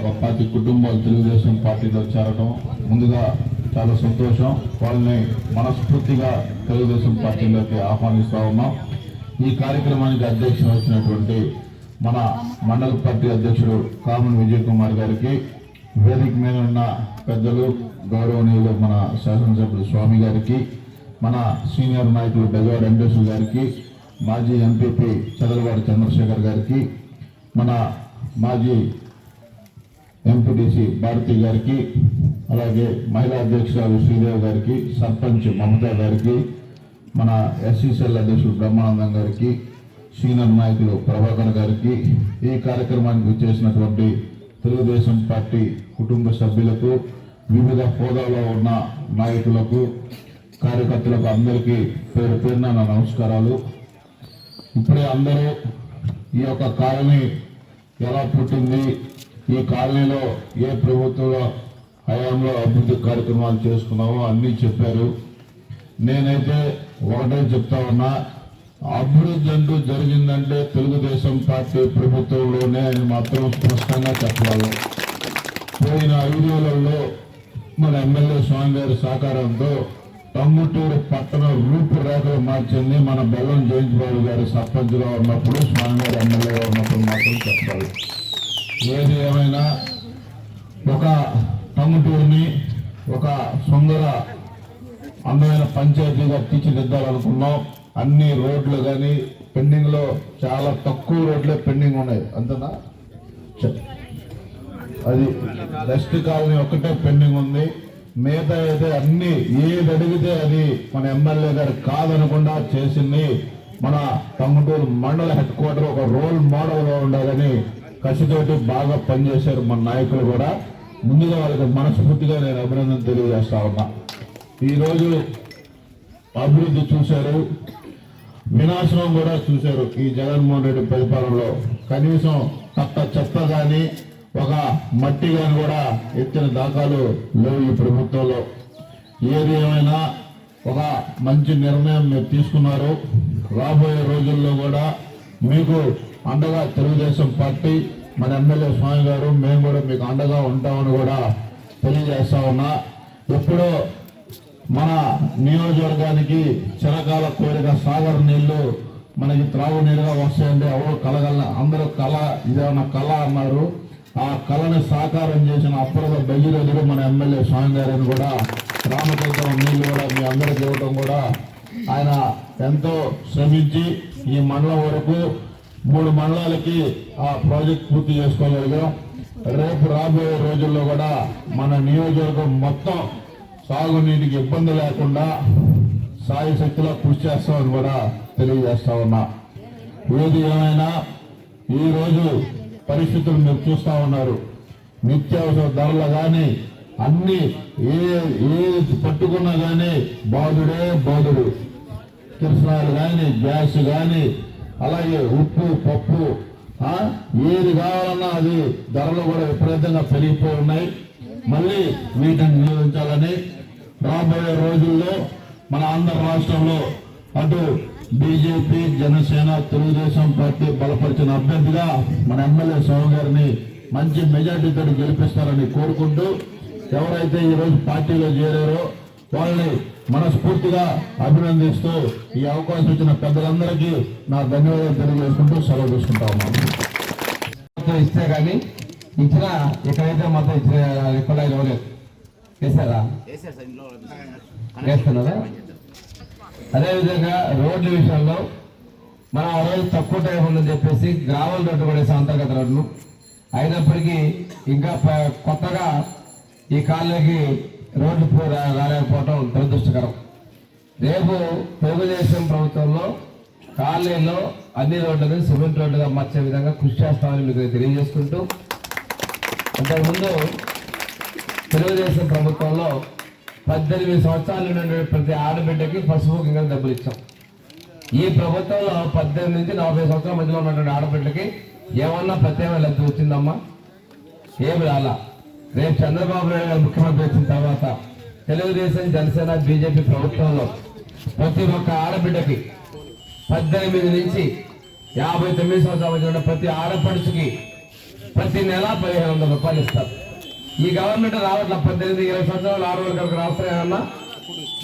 ఒక ప్రతి కుటుంబాలు తెలుగుదేశం పార్టీలో చేరడం ముందుగా చాలా సంతోషం. వాళ్ళని మనస్ఫూర్తిగా తెలుగుదేశం పార్టీలోకి ఆహ్వానిస్తా ఉన్నాం. ఈ కార్యక్రమానికి అధ్యక్షం వచ్చినటువంటి మన మండల పార్టీ అధ్యక్షుడు కామన్ విజయ్ కుమార్ గారికి వేదిక మీద ఉన్న పెద్దలు గౌరవనీయులు మన శాసనసభ్యులు స్వామి గారికి మన సీనియర్ నాయకులు బెజవాడ వెంకటేశ్వర గారికి మాజీ ఎంపీపీ చదలవాడి చంద్రశేఖర్ గారికి మన మాజీ ఎంపీటీసీ భారతి గారికి అలాగే మహిళా అధ్యక్షురాలు శ్రీదేవి గారికి సర్పంచ్ మమతా గారికి మన ఎస్సీసీఎల్ అధ్యక్షుడు బ్రహ్మానందం గారికి సీనియర్ నాయకులు ప్రభాకర్ గారికి ఈ కార్యక్రమానికి వచ్చేసినటువంటి తెలుగుదేశం పార్టీ కుటుంబ సభ్యులకు వివిధ హోదాలో ఉన్న నాయకులకు కార్యకర్తలకు అందరికీ పేరు పేరున నా నమస్కారాలు. ఇప్పుడే అందరూ ఈ యొక్క కాలనీ ఎలా పుట్టింది ఈ కాలనీలో ఏ ప్రభుత్వ హయాంలో అభివృద్ధి కార్యక్రమాలు చేసుకున్నామో అన్నీ చెప్పారు. నేనైతే ఒకటే చెప్తా ఉన్నా అభివృద్ధి అంటూ జరిగిందంటే తెలుగుదేశం పార్టీ ప్రభుత్వంలోనే అని మాత్రం స్పష్టంగా చెప్పగలను పోయిన ఐదేళ్ళలో మన ఎమ్మెల్యే స్వామి గారి సహకారంతో టంగుటూరు పట్టణ రూపురేఖలు మార్చింది మన బెల్లం జయంత్ బాబు గారి సర్పంచ్గా ఉన్నప్పుడు స్వామి గారు ఎమ్మెల్యేగా ఉన్నప్పుడు మాత్రం చెప్పాలి. ఏది ఏమైనా ఒక టంగుటూరుని ఒక సుందర అందమైన పంచాయతీగా తీర్చిదిద్దాలనుకున్నాం. అన్ని రోడ్లు కానీ పెండింగ్లో చాలా తక్కువ రోడ్లే పెండింగ్ ఉన్నాయి. అంతేనా? అది రెస్ట్ కాలనీ ఒక్కటే పెండింగ్ ఉంది. మిగతా అయితే అన్ని ఏది అడిగితే అది మన ఎమ్మెల్యే గారు కాదనకుండా చేసింది మన తమ్ముటూరు మండల హెడ్ క్వార్టర్ ఒక రోల్ మోడల్గా ఉండాలని కసితోటి బాగా పనిచేశారు మన నాయకులు కూడా. ముందుగా వాళ్ళకి మనస్ఫూర్తిగా నేను అభినందన తెలియజేస్తా ఉన్నా. ఈరోజు అభివృద్ధి చూశారు. వినాశనం కూడా చూశారు ఈ జగన్మోహన్ రెడ్డి పరిపాలనలో. కనీసం తక్క చెత్త కానీ ఒక మట్టి కానీ కూడా ఎత్తిన దాఖలు లేవు ఈ ప్రభుత్వంలో. ఏది ఏమైనా ఒక మంచి నిర్ణయం మీరు తీసుకున్నారు. రాబోయే రోజుల్లో కూడా మీకు అండగా తెలుగుదేశం పార్టీ మన ఎమ్మెల్యే స్వామి గారు మేము కూడా మీకు అండగా ఉంటామని కూడా తెలియజేస్తా ఉన్నా. ఎప్పుడో మన నియోజకవర్గానికి చిరకాల కోరిక సాగర్ నీళ్ళు మనకి త్రాగునీరుగా వస్తాయండి ఎవరు కలగల అందరూ కళ ఇదేమన్నా కళ అన్నారు. ఆ కళని సాకారం చేసిన అప్రద బెయ్యలు మన ఎమ్మెల్యే స్వామి గారిని కూడా రామచంద్రం నీళ్ళు కూడా మీ అందరికి ఇవ్వడం కూడా ఆయన ఎంతో శ్రమించి ఈ మండలం వరకు మూడు మండలాలకి ఆ ప్రాజెక్ట్ పూర్తి చేసుకోగలిగాం రేపు రాబోయే రోజుల్లో కూడా మన నియోజకవర్గం మొత్తం సాగునీటికి ఇబ్బంది లేకుండా సాయి శక్తిలో కృషి చేస్తామని కూడా తెలియజేస్తా ఉన్నా. ఏది ఏమైనా ఈ రోజు పరిస్థితులు మీరు చూస్తా ఉన్నారు. నిత్యావసర ధరలు కానీ అన్ని ఏ ఏ పట్టుకున్నా కానీ బాధుడే బాధుడు. కిరసనాలు కానీ గ్యాస్ కానీ అలాగే ఉప్పు పప్పు ఏది కావాలన్నా అది ధరలు కూడా విపరీతంగా పెరిగిపోతున్నాయి మళ్ళీ వీటిని నిరోధించాలని రాబోయే రోజుల్లో మన ఆంధ్ర రాష్ట్రంలో అటు బీజేపీ జనసేన తెలుగుదేశం పార్టీ బలపరిచిన అభ్యర్థిగా మన ఎమ్మెల్యే స్వామి గారిని మంచి మెజార్టీతో గెలిపిస్తారని కోరుకుంటూ ఎవరైతే ఈ రోజు పార్టీలో చేరారో వాళ్ళని మనస్ఫూర్తిగా అభినందిస్తూ ఈ అవకాశం ఇచ్చిన పెద్దలందరికీ నా ధన్యవాదాలు తెలియజేసుకుంటూ సెలవు తీసుకుంటా ఉన్నాను. ఇస్తే కానీ ఇచ్చిన ఎక్కడైతే మొత్తం ఇచ్చిన ఎక్కడ ఇవ్వలేదు చేశారా వేస్తున్నారా? అదేవిధంగా రోడ్ల విషయంలో మనం ఆ రోజు తక్కువ టైం ఉందని చెప్పేసి గ్రావెల్ రోడ్డు పడేసి అంతర్గత రోడ్లు అయినప్పటికీ ఇంకా కొత్తగా ఈ కాలనీకి రోడ్లు పో- రాలేకపోవటం దురదృష్టకరం. రేపు తెలుగుదేశం ప్రభుత్వంలో కాలనీలో అన్ని రోడ్లను సిమెంట్ రోడ్డుగా మార్చే విధంగా కృషి చేస్తామని మీకు తెలియజేసుకుంటూ అంతకుముందు తెలుగుదేశం ప్రభుత్వంలో పద్దెనిమిది సంవత్సరాల నుండి ప్రతి ఆడబిడ్డకి పసుపు కింద డబ్బులు ఇచ్చాం. ఈ ప్రభుత్వంలో పద్దెనిమిది నుంచి నలభై సంవత్సరాల మధ్యలో ఉన్నటువంటి ఆడబిడ్డకి ఏమన్నా ప్రత్యేక లబ్ధి వచ్చిందమ్మా? ఏమి రాలా? రేపు చంద్రబాబు నాయుడు గారు ముఖ్యమంత్రి వచ్చిన తర్వాత తెలుగుదేశం జనసేన బీజేపీ ప్రభుత్వంలో ప్రతి ఒక్క ఆడబిడ్డకి పద్దెనిమిది నుంచి యాభై తొమ్మిది సంవత్సరాల ప్రతి ఆడపడుచుకి ప్రతి నెల పదిహేను వందల రూపాయలు ఇస్తారు. ఈ గవర్నమెంట్ రావట్ల పద్దెనిమిది ఇరవై సంవత్సరాలు ఆరు వరకు రాష్ట్రాలన్నా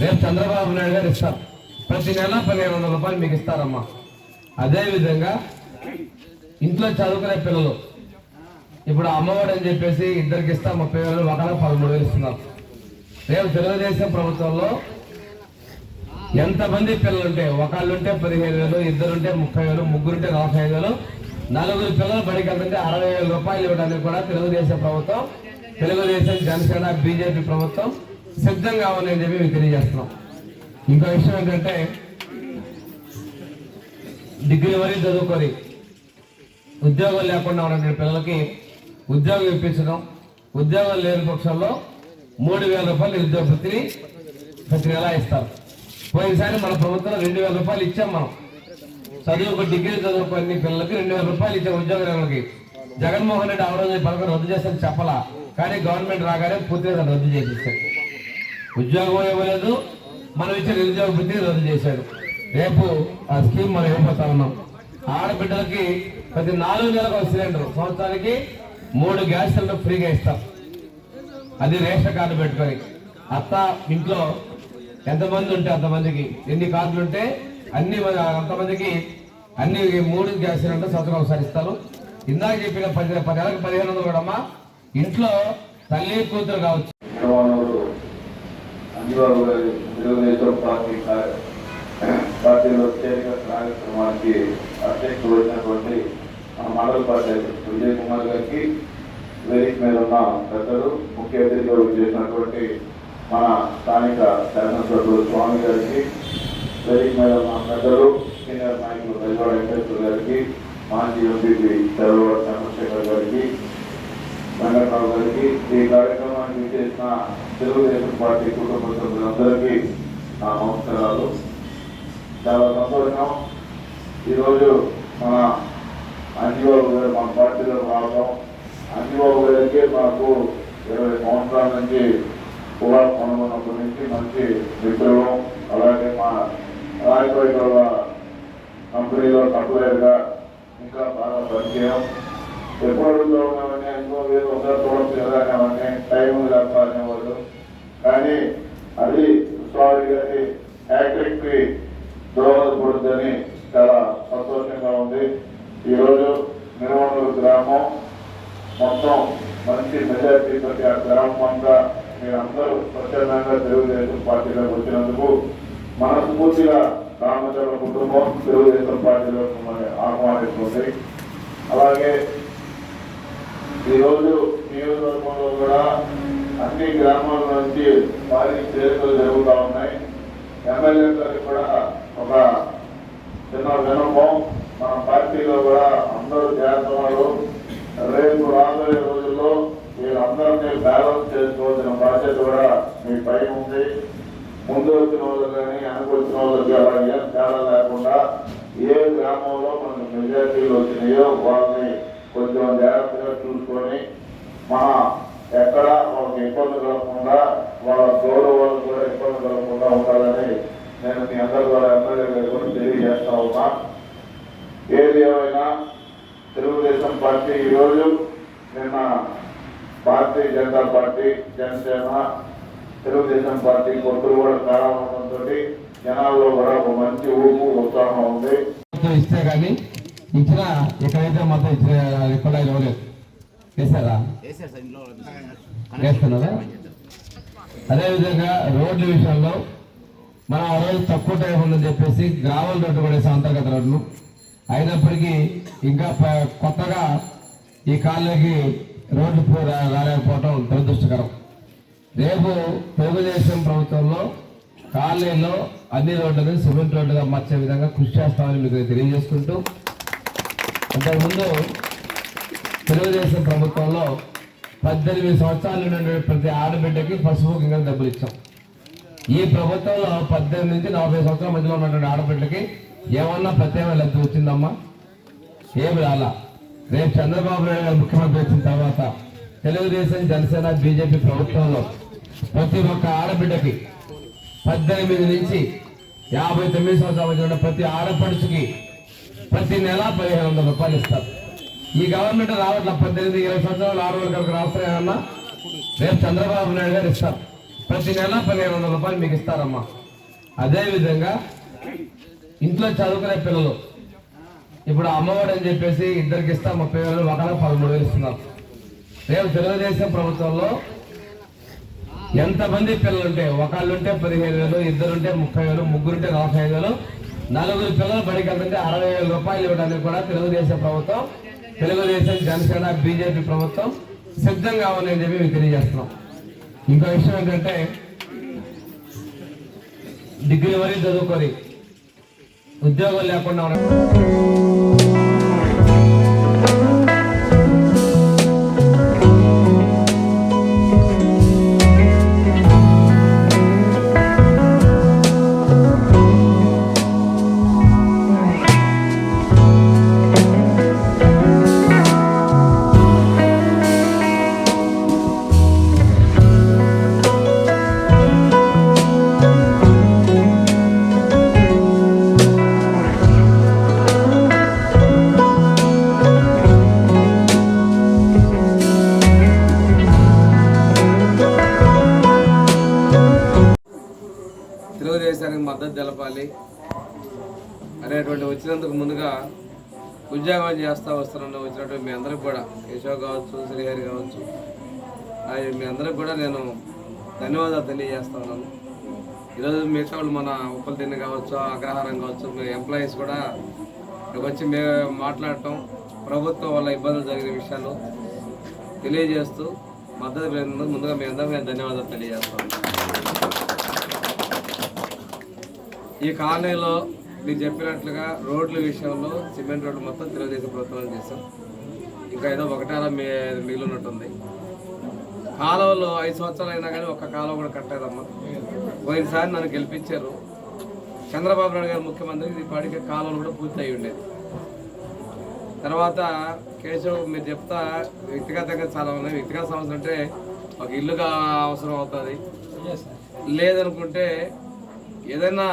రేపు చంద్రబాబు నాయుడు గారు ఇస్తారు. ప్రతి నెల పదిహేను వందల రూపాయలు మీకు ఇస్తారమ్మా. అదేవిధంగా ఇంట్లో చదువుకునే పిల్లలు ఇప్పుడు అమ్మఒడి అని చెప్పేసి ఇద్దరికి ఇస్తా ముప్పై వేలు ఒకరికి పదమూడు వేలు ఇస్తున్నారు రేపు తెలుగుదేశం ప్రభుత్వంలో ఎంతమంది పిల్లలుంటే ఒకళ్ళుంటే పదిహేను వేలు ఇద్దరుంటే ముప్పై వేలు ముగ్గురుంటే నలభై ఐదు వేలు నలుగురు పిల్లలు బడికి వెళ్తుంటే అరవై వేల రూపాయలు ఇవ్వడానికి కూడా తెలుగుదేశం ప్రభుత్వం తెలుగుదేశం జనసేన బీజేపీ ప్రభుత్వం సిద్ధంగా ఉందని చెప్పి మీకు తెలియజేస్తున్నాం. ఇంకో విషయం ఏంటంటే డిగ్రీ వరకు చదువుకొని ఉద్యోగం లేకుండా ఉన్నటువంటి పిల్లలకి ఉద్యోగం ఇప్పించడం ఉద్యోగం లేని పక్షంలో మూడు వేల రూపాయలు ఉద్యోగపతిని ప్రతి నెల ఇస్తారు. పోయినసారి మన ప్రభుత్వం రెండు వేల రూపాయలు ఇచ్చాం మనం. చదువు ఒక డిగ్రీ చదువుకుని పిల్లలకి రెండు వేల రూపాయలు ఇచ్చాం ఉద్యోగాలకి జగన్మోహన్ రెడ్డి ఆ రోజు పథకం రద్దు చేస్తాను చెప్పలా? కానీ గవర్నమెంట్ రాగానే పూర్తిగా దాన్ని రద్దు చేసేసాడు ఉద్యోగం ఇవ్వలేదు. మనం ఇచ్చే నిరుద్యోగ వృత్తిని రద్దు చేశాడు రేపు ఆ స్కీమ్ మనం ఇవ్వబోతా ఉన్నాం. ఆడబిడ్డలకి ప్రతి నాలుగు నెలలకు ఒక సిలిండర్. సంవత్సరానికి మూడు గ్యాస్ సిలిండర్ ఫ్రీగా ఇస్తాం. అది రేషన్ కార్డు పెట్టుకొని. అత్త ఇంట్లో ఎంతమంది ఉంటే అంతమందికి ఎన్ని కార్డులు ఉంటే అన్ని అంతమందికి అన్ని మూడు గ్యాస్ సిలిండర్ సంవత్సరం ఒకసారి ఇస్తారు. ఇందాక చెప్పిన పది పది నెలలకు పదిహేను వందలు కూడా అమ్మా. ఇంట్లో తల్లి కూతురు కావచ్చు. తెలుగుదేశం పార్టీ పార్టీలో చేరిక కార్యక్రమానికి అధ్యక్షుడు వచ్చినటువంటి మన మండల పార్టీ విజయ్ కుమార్ గారికి వేదిక మీద ఉన్న పెద్దలు ముఖ్య అతిథిగా చేసినటువంటి మన స్థానిక శాసనసభ్యులు స్వామి గారికి వేదిక మీద ఉన్న పెద్దలు సీనియర్ నాయకులు గజవాడ వెంకటేశ్వర గారికి మాజీ ఎంపీపీ చంద్రబాబు చంద్రశేఖర్ గారికి వెంకట్రావు గారికి ఈ కార్యక్రమానికి చేసిన తెలుగుదేశం పార్టీ కుటుంబ సభ్యులందరికీ నా నమస్కారాలు. చాలా సంతోషం. ఈరోజు మన అంజీబాబు గారు మా పార్టీలో రావడం అంజీబాబు గారికి మాకు ఇరవై సంవత్సరాల నుంచి కూడా కనుగొన్నప్పటి నుంచి మంచి మిత్రులు. అలాగే మా రాయపేట కంపెనీలో సప్లైర్గా ఇంకా బాగా పరిచయం ఎప్పుడు అడుగుతూ ఉన్నామని ఇంకో వేరు ఒకసారి చూడొచ్చు కదా అనేవాడిని టైం లేకపోతే కానీ అది స్వామి గారి హ్యాట్రిక్కి దోహదపడుతుందని చాలా సంతోషంగా ఉంది. ఈరోజు నిర్మూలూరు గ్రామం మొత్తం మంచి మెజార్టీ ప్రతి ఆ గ్రామం అంతా మీరందరూ స్వచ్ఛందంగా తెలుగుదేశం పార్టీలోకి వచ్చినందుకు మనస్ఫూర్తిగా రామచంద్ర కుటుంబం తెలుగుదేశం పార్టీలో మిమ్మల్ని ఆహ్వానిస్తుంది. అలాగే ఈరోజు నియోజకవర్గంలో కూడా అన్ని గ్రామాల నుంచి భారీ చేరికలు జరుగుతూ ఉన్నాయి. ఎమ్మెల్యే గారికి కూడా ఒక చిన్న వినపం. మన పార్టీలో కూడా అందరూ చేస్తున్నారు. రేపు రాబోయే రోజుల్లో మీరందరినీ బ్యాలెన్స్ చేసుకోవాల్సిన బాధ్యత కూడా మీ పై ఉంది. ముందు వచ్చిన వాళ్ళు కానీ అనుకొచ్చిన వచ్చిన కానీ ఏం తేడా లేకుండా ఏ గ్రామంలో మనకు మెజార్టీలు వచ్చినాయో వాళ్ళని కొంచెం జాగ్రత్తగా చూసుకొని మన ఎక్కడ వాళ్ళకి ఇబ్బంది కలగకుండా వాళ్ళ గౌరవాలు కూడా ఇబ్బంది కలగకుండా ఉండాలని నేను మీ అందరి ద్వారా ఎమ్మెల్యే గారు తెలియజేస్తా ఉన్నా. ఏది ఏమైనా తెలుగుదేశం పార్టీ ఈరోజు నిన్న భారతీయ జనతా పార్టీ జనసేన తెలుగుదేశం పార్టీ కొట్టులు కూడా ప్రారంభంతో జనాల్లో కూడా ఒక మంచి ఊపు ఉత్సాహం ఉంది. ఇస్తే కానీ ఇచ్చిన ఎక్కడైతే మొత్తం ఇచ్చిన ఇక్కడ ఇవ్వలేదు. వేసారా వేస్తున్నారా? అదేవిధంగా రోడ్ల విషయంలో మనం ఆ రోజు తక్కువ టైం ఉందని చెప్పేసి గ్రావెల్ రోడ్డు పడేసి అంతర్గత రోడ్లు అయినప్పటికీ ఇంకా ప- కొత్తగా ఈ కాలనీకి రోడ్లు పో- రాలేకపోవటం దురదృష్టకరం. రేపు తెలుగుదేశం ప్రభుత్వంలో కాలనీలో అన్ని రోడ్లను సిమెంట్ రోడ్డుగా మార్చే విధంగా కృషి చేస్తామని మీకు తెలియజేసుకుంటూ అంతకుముందు తెలుగుదేశం ప్రభుత్వంలో పద్దెనిమిది సంవత్సరాల నుండి ప్రతి ఆడబిడ్డకి పసుపు కింద డబ్బులు ఇచ్చాం. ఈ ప్రభుత్వంలో పద్దెనిమిది నుంచి నలభై సంవత్సరాల మధ్యలో ఉన్నటువంటి ఆడబిడ్డకి ఏమన్నా ప్రత్యేక లబ్ధి వచ్చిందమ్మా? ఏమి రాలా? రేపు చంద్రబాబు నాయుడు గారు ముఖ్యమంత్రి వచ్చిన తర్వాత తెలుగుదేశం జనసేన బీజేపీ ప్రభుత్వంలో ప్రతి ఒక్క ఆడబిడ్డకి పద్దెనిమిది నుంచి యాభై తొమ్మిది సంవత్సరాల ప్రతి ఆడపడుచుకి ప్రతి నెల పదిహేను వందల రూపాయలు ఇస్తారు. ఈ గవర్నమెంట్ రావట్ల? పద్దెనిమిది ఇరవై సంవత్సరాలు ఆరు వర్గాలకు రాస్తాయన్నా రేపు చంద్రబాబు నాయుడు గారు ఇస్తారు. ప్రతి నెల పదిహేను వందల రూపాయలు మీకు ఇస్తారమ్మా. అదేవిధంగా ఇంట్లో చదువుకునే పిల్లలు. ఇప్పుడు అమ్మఒడి అని చెప్పేసి ఇద్దరికి ఇస్తా ముప్పై వేలు ఒకళ్ళకి పదమూడు వేలు ఇస్తున్నారు రేపు తెలుగుదేశం ప్రభుత్వంలో ఎంతమంది పిల్లలుంటే ఒకళ్ళుంటే పదిహేను వేలు ఇద్దరుంటే ముప్పై వేలు ముగ్గురుంటే నలభై ఐదు వేలు నలుగురు పిల్లలు బడికి వెళ్తుంటే అరవై వేల రూపాయలు ఇవ్వడానికి కూడా తెలుగుదేశం ప్రభుత్వం తెలుగుదేశం జనసేన బీజేపీ ప్రభుత్వం సిద్ధంగా ఉందని చెప్పి మీకు తెలియజేస్తున్నాం. ఇంకో విషయం ఏంటంటే డిగ్రీ వరకు చదువుకొని ఉద్యోగం లేకుండా మద్దతు తెలపాలి అనేటువంటి వచ్చినందుకు ముందుగా ఉద్యోగం చేస్తూ వస్తున్న వచ్చినటువంటి మీ అందరికి కూడా కేశవ్ కావచ్చు శ్రీహరి కావచ్చు అది మీ అందరికి కూడా నేను ధన్యవాదాలు తెలియజేస్తా ఉన్నాను. ఈరోజు మిగతా వాళ్ళు మన ఉప్పల తిండి కావచ్చు అగ్రహారం కావచ్చు మీ ఎంప్లాయీస్ కూడా ఇక్కడికి వచ్చి మే మాట్లాడటం ప్రభుత్వం వల్ల ఇబ్బందులు జరిగిన విషయాలు తెలియజేస్తూ మద్దతు ముందుగా మీ అందరికీ నేను ధన్యవాదాలు తెలియజేస్తాను ఈ కాలనీలో మీరు చెప్పినట్లుగా రోడ్ల విషయంలో సిమెంట్ రోడ్లు మొత్తం తెలుగుదేశం ప్రభుత్వం చేశాం ఇంకా ఏదో ఒకటారా మీ మిగిలినట్టుంది. కాలువలు ఐదు సంవత్సరాలు అయినా కానీ ఒక్క కాలువ కూడా కట్టలేదమ్మా. పోయినసారి నన్ను గెలిపించారు. చంద్రబాబు నాయుడు గారు ముఖ్యమంత్రి ఈ పాటికి కాలువలు కూడా పూర్తి అయి ఉండేది. తర్వాత కేశవ్ మీరు చెప్తా వ్యక్తిగతంగా చాలా ఉన్నాయి. వ్యక్తిగత సమస్యలు అంటే ఒక ఇల్లుగా అవసరం అవుతుంది. లేదనుకుంటే ఏదైనా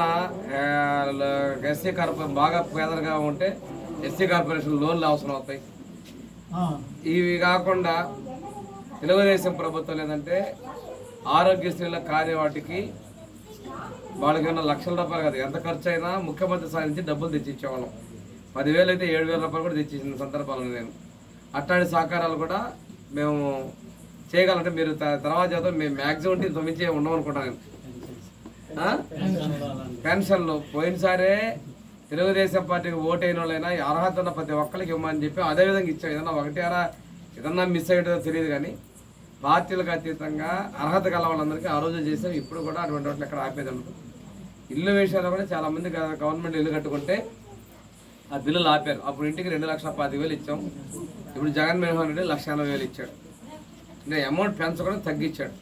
ఎస్సీ కార్పొరేషన్ బాగా పేదలుగా ఉంటే ఎస్సీ కార్పొరేషన్ లోన్లు అవసరం అవుతాయి. ఇవి కాకుండా తెలుగుదేశం ప్రభుత్వం లేదంటే ఆరోగ్యశ్రీల కాని వాటికి వాళ్ళకైనా లక్షల రూపాయలు కాదు ఎంత ఖర్చు అయినా ముఖ్యమంత్రి సాధించి డబ్బులు తెచ్చిచ్చేవాళ్ళం. పదివేలు అయితే ఏడు వేల రూపాయలు కూడా తెచ్చిచ్చిన సందర్భాలు నేను. అట్లాంటి సహకారాలు కూడా మేము చేయగలంటే మీరు తర్వాత చేద్దాం మేము మ్యాక్సిమం ఇంత మించి ఉండవు అనుకుంటాను నేను? పెన్షన్లు పోయినసారే తెలుగుదేశం పార్టీకి ఓటైన వాళ్ళైనా అర్హత ఉన్న ప్రతి ఒక్కరికి ఇవ్వమని చెప్పి అదే విధంగా ఇచ్చాం. ఏదన్నా ఒకటి అరా ఏదన్నా మిస్ అయ్యేదో తెలియదు కానీ పార్టీలకు అతీతంగా అర్హత గల వాళ్ళందరికీ ఆ రోజు చేసాం. ఇప్పుడు కూడా అటువంటి వాటిని ఎక్కడ ఆపేది ఉండదు ఇల్లు విషయాలు కూడా చాలామంది గవర్నమెంట్ ఇల్లు కట్టుకుంటే ఆ బిల్లులు ఆపారు. అప్పుడు ఇంటికి రెండు లక్షల పది వేలు ఇచ్చాం. ఇప్పుడు జగన్మోహన్ రెడ్డి లక్ష ఎనభై వేలు ఇచ్చాడు. అంటే అమౌంట్ పెంచకుండా తగ్గించాడు.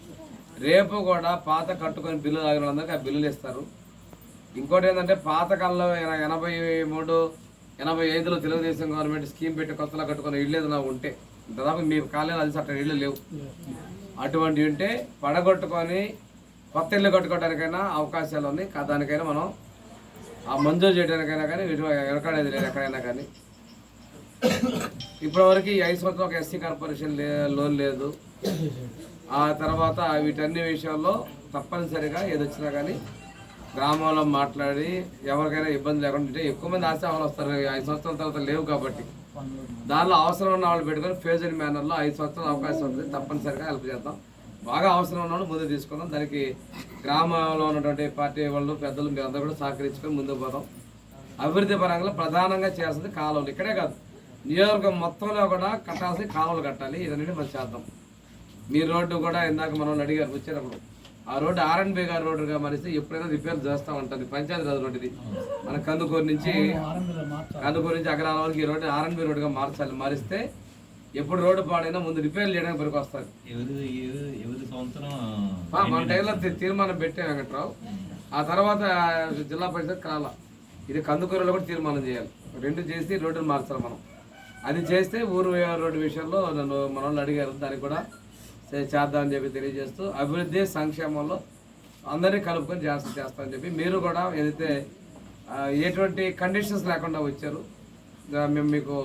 రేపు కూడా పాత కట్టుకొని బిల్లులు ఆగిన వాళ్ళందరికీ ఆ బిల్లులు ఇస్తారు. ఇంకోటి ఏంటంటే పాతకాలంలో ఎనభై మూడు ఎనభై ఐదులో తెలుగుదేశం గవర్నమెంట్ స్కీమ్ పెట్టి కొత్తలో కట్టుకున్న ఇళ్ళు ఏదైనా ఉంటే దాదాపు మీ కాలేజీలో అది అట్లా ఇళ్ళు లేవు. అటువంటి ఉంటే పడగొట్టుకొని కొత్త ఇల్లు కట్టుకోవడానికైనా అవకాశాలు ఉన్నాయి. దానికైనా మనం ఆ మంజూరు చేయడానికైనా కానీ ఇటు లేదు ఎక్కడైనా కానీ. ఇప్పటివరకు ఈ ఐదు సంవత్సరం ఒక ఎస్సీ కార్పొరేషన్ లే లోన్ లేదు. ఆ తర్వాత వీటన్ని విషయాల్లో తప్పనిసరిగా ఏదొచ్చినా కానీ గ్రామంలో మాట్లాడి ఎవరికైనా ఇబ్బంది లేకుండా ఉంటే ఎక్కువ మంది ఆశావాళ్ళు వస్తారు. ఐదు సంవత్సరాల తర్వాత లేవు కాబట్టి. దానిలో అవసరం ఉన్న వాళ్ళు పెట్టుకొని ఫేజ్ అండ్ మేనర్లో ఐదు సంవత్సరాల అవకాశం ఉంటుంది. తప్పనిసరిగా హెల్ప్ చేద్దాం. బాగా అవసరం ఉన్నవాళ్ళు ముందు తీసుకుందాం. దానికి గ్రామంలో ఉన్నటువంటి పార్టీ వాళ్ళు పెద్దలు మీరు అందరూ కూడా సహకరించుకొని ముందుకు పోదాం. అభివృద్ధి పరంగా ప్రధానంగా చేస్తుంది కాలువలు. ఇక్కడే కాదు. నియోజకవర్గం మొత్తంలో కూడా కట్టాల్సి కాలువలు కట్టాలి. ఇదన్నీ మనం చేద్దాం. మీ రోడ్డు కూడా ఇందాక మనం అడిగారు వచ్చేటప్పుడు. ఆ రోడ్డు ఆర్ఎన్బి గారి రోడ్డుగా మరిస్తే ఎప్పుడైనా రిపేర్ చేస్తూ ఉంటుంది పంచాయతీ రాజు రోడ్డు ఇది మన కందుకూరు నుంచి కందుకూరు నుంచి అగ్రాల వరకు ఈ రోడ్డు ఆర్ఎన్బి రోడ్డుగా మార్చాలి మారిస్తే ఎప్పుడు రోడ్డు పాడైనా ముందు రిపేర్ చేయడానికి పనికి సంవత్సరం? ఆ, మన టైంలో తీర్మానం పెట్టే వెంకట్రావు. ఆ తర్వాత జిల్లా పరిషత్ కాల. ఇది కందుకూరులో కూడా తీర్మానం చేయాలి. రెండు చేసి రోడ్డును మార్చాలి మనం. అది చేస్తే ఊరు రోడ్డు విషయంలో నన్ను మన వాళ్ళు అడిగారు దానికి కూడా చేద్దామని చెప్పి తెలియజేస్తూ అభివృద్ధి సంక్షేమంలో అందరినీ కలుపుకొని చేస్తా చేస్తామని చెప్పి మీరు కూడా ఏదైతే ఎటువంటి కండిషన్స్ లేకుండా వచ్చారు మేము మీకు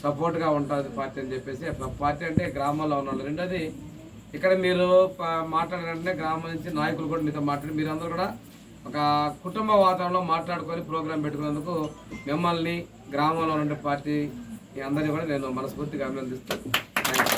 సపోర్ట్గా ఉంటుంది పార్టీ అని చెప్పేసి అట్లా పార్టీ అంటే గ్రామాల్లో ఉన్న రెండోది ఇక్కడ మీరు మాట్లాడాలంటే గ్రామం నుంచి నాయకులు కూడా మీతో మాట్లాడి మీరందరూ కూడా ఒక కుటుంబ వాతావరణంలో మాట్లాడుకొని ప్రోగ్రాం పెట్టుకునేందుకు మిమ్మల్ని గ్రామంలో ఉన్న పార్టీ అందరినీ కూడా నేను మనస్ఫూర్తిగా అభినందిస్తాను